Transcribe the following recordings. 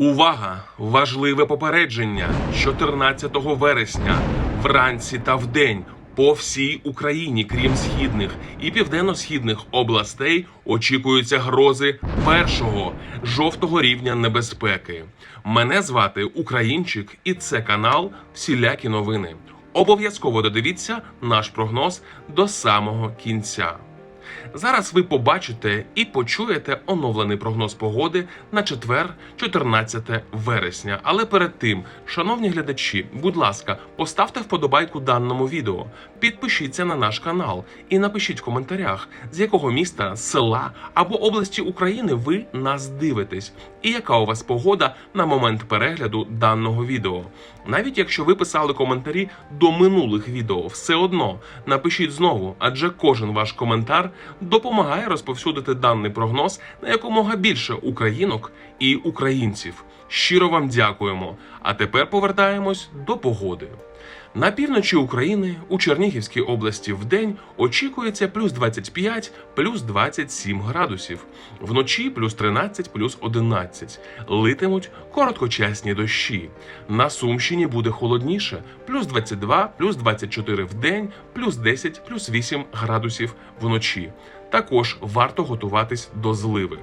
Увага! Важливе попередження 14 вересня вранці та вдень по всій Україні, крім східних і південно-східних областей, очікуються грози першого жовтого рівня небезпеки. Мене звати Українчик, і це канал Всілякі новини. Обов'язково додивіться наш прогноз до самого кінця. Зараз ви побачите і почуєте оновлений прогноз погоди на четвер, 14 вересня. Але перед тим, шановні глядачі, будь ласка, поставте вподобайку даному відео, підпишіться на наш канал і напишіть в коментарях, з якого міста, села або області України ви нас дивитесь, і яка у вас погода на момент перегляду даного відео. Навіть якщо ви писали коментарі до минулих відео, все одно напишіть знову, адже кожен ваш коментар допомагає розповсюдити даний прогноз на якомога більше українок і українців. Щиро вам дякуємо. А тепер повертаємось до погоди. На півночі України у Чернігівській області в день очікується плюс 25, плюс 27 градусів, вночі плюс 13, плюс 11. Литимуть короткочасні дощі. На Сумщині буде холодніше, плюс 22, плюс 24 в день, плюс 10, плюс 8 градусів вночі. Також варто готуватись до зливи.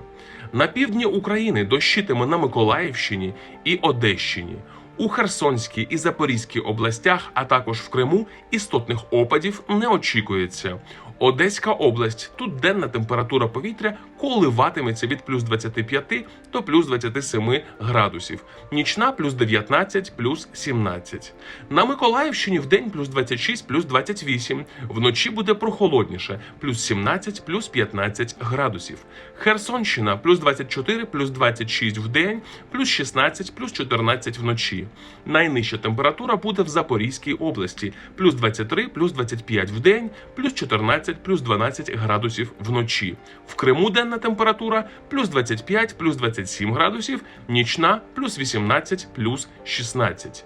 На півдні України дощитиме на Миколаївщині і Одещині. У Херсонській і Запорізькій областях, а також в Криму, істотних опадів не очікується. Одеська область тут денна температура повітря коливатиметься від плюс 25 до плюс 27 градусів, нічна плюс 19, плюс 17. На Миколаївщині в день плюс 26, плюс 28, вночі буде прохолодніше, плюс 17, плюс 15 градусів. Херсонщина плюс 24, плюс 26 в день, плюс 16, плюс 14 вночі. Найнижча температура буде в Запорізькій області, плюс 23, плюс 25 в день, плюс 14, плюс 12 градусів вночі. В Криму денна температура плюс 25, плюс 27 градусів, нічна плюс 18, плюс 16.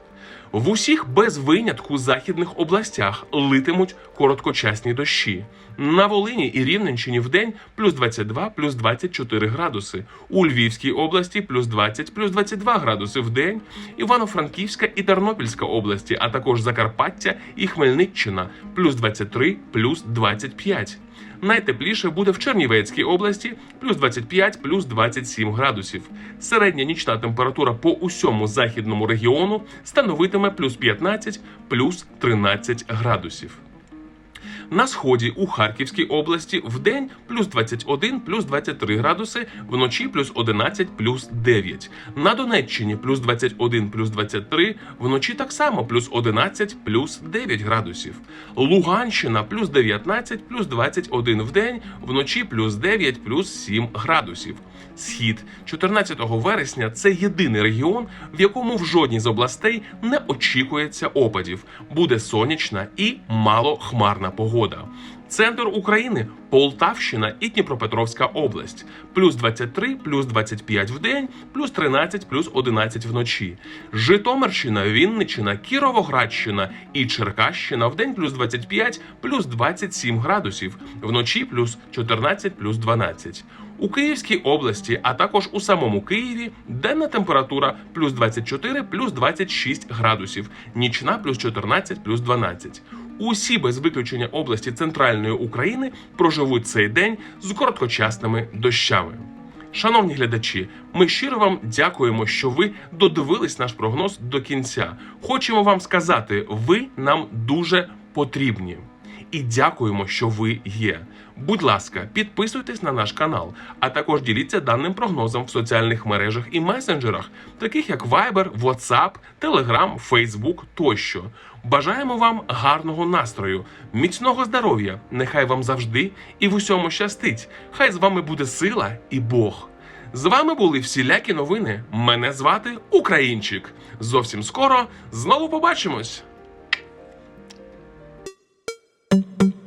В усіх без винятку західних областях литимуть короткочасні дощі. На Волині і Рівненщині в день плюс 22, плюс 24 градуси. У Львівській області плюс 20, плюс 22 градуси в день. Івано-Франківська і Тернопільська області, а також Закарпаття і Хмельниччина плюс 23, плюс 25. Найтепліше буде в Чернівецькій області плюс 25, плюс 27 градусів. Середня нічна температура по усьому західному регіону становитиме плюс 15, плюс 13 градусів. На сході у Харківській області в день плюс 21, плюс 23 градуси, вночі плюс 11, плюс 9. На Донеччині плюс 21, плюс 23, вночі так само плюс 11, плюс 9 градусів. Луганщина плюс 19, плюс 21 в день, вночі плюс 9, плюс 7 градусів. Схід 14 вересня це єдиний регіон, в якому в жодній з областей не очікується опадів. Буде сонячна і малохмарна погода. Центр України Полтавщина і Дніпропетровська область. Плюс 23, плюс 25 в день, плюс 13, плюс 11 вночі. Житомирщина, Вінниччина, Кіровоградщина і Черкащина в день плюс 25, плюс 27 градусів, вночі плюс 14, плюс 12. У Київській області, а також у самому Києві, денна температура плюс 24, плюс 26 градусів, нічна плюс 14, плюс 12. Усі без виключення області центральної України проживуть цей день з короткочасними дощами. Шановні глядачі, ми щиро вам дякуємо, що ви додивились наш прогноз до кінця. Хочемо вам сказати, ви нам дуже потрібні. І дякуємо, що ви є. Будь ласка, підписуйтесь на наш канал, а також діліться даним прогнозом в соціальних мережах і месенджерах, таких як Viber, WhatsApp, Telegram, Facebook тощо. Бажаємо вам гарного настрою, міцного здоров'я. Нехай вам завжди і в усьому щастить. Хай з вами буде сила і Бог. З вами були всілякі новини. Мене звати Українчик. Зовсім скоро знову побачимось. Mm-hmm.